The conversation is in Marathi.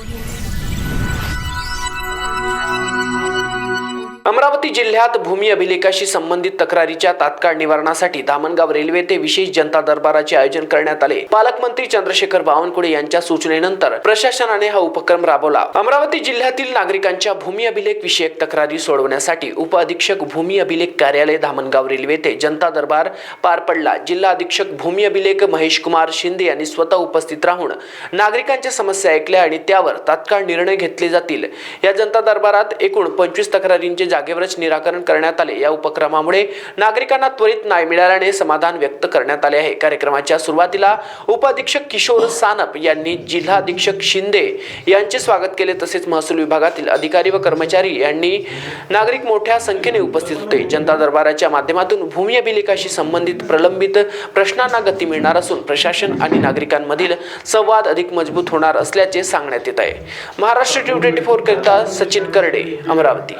Audio. अमरावती जिल्ह्यात भूमी अभिलेखाशी संबंधित तक्रारीच्या तात्काळ निवारणासाठी धामणगाव रेल्वे ते विशेष जनता दरबाराचे आयोजन करण्यात आले. पालकमंत्री चंद्रशेखर बावनकुळे यांच्या सूचनेनंतर प्रशासनाने हा उपक्रम राबवला. अमरावती जिल्ह्यातील नागरिकांच्या भूमी अभिलेख विषयक तक्रारी सोडवण्यासाठी उप अधीक्षक भूमी अभिलेख कार्यालय धामणगाव रेल्वे ते जनता दरबार पार पडला. जिल्हा अधीक्षक भूमी अभिलेख महेश कुमार शिंदे यांनी स्वतः उपस्थित राहून नागरिकांच्या समस्या ऐकल्या आणि त्यावर तात्काळ निर्णय घेतले जातील. या जनता दरबारात एकूण पंचवीस तक्रारींचे जागेवरच निराकरण करण्यात आले. या उपक्रमामुळे नागरिकांना त्वरित न्याय मिळाल्याने समाधान व्यक्त करण्यात आले आहे. कार्यक्रमाच्या सुरुवातीला उपाधीक्षक किशोर सानप यांनी जिल्हा अधीक्षक शिंदे यांचे स्वागत केले. तसेच महसूल विभागातील अधिकारी व कर्मचारी यांनी नागरिक मोठ्या संख्येने उपस्थित होते. जनता दरबाराच्या माध्यमातून भूमी अभिलेखाशी संबंधित प्रलंबित प्रश्नांना गती मिळणार असून प्रशासन आणि नागरिकांमधील संवाद अधिक मजबूत होणार असल्याचे सांगण्यात येत आहे. महाराष्ट्र ट्यू ट्वेंटी फोर करिता सचिन करडे अमरावती.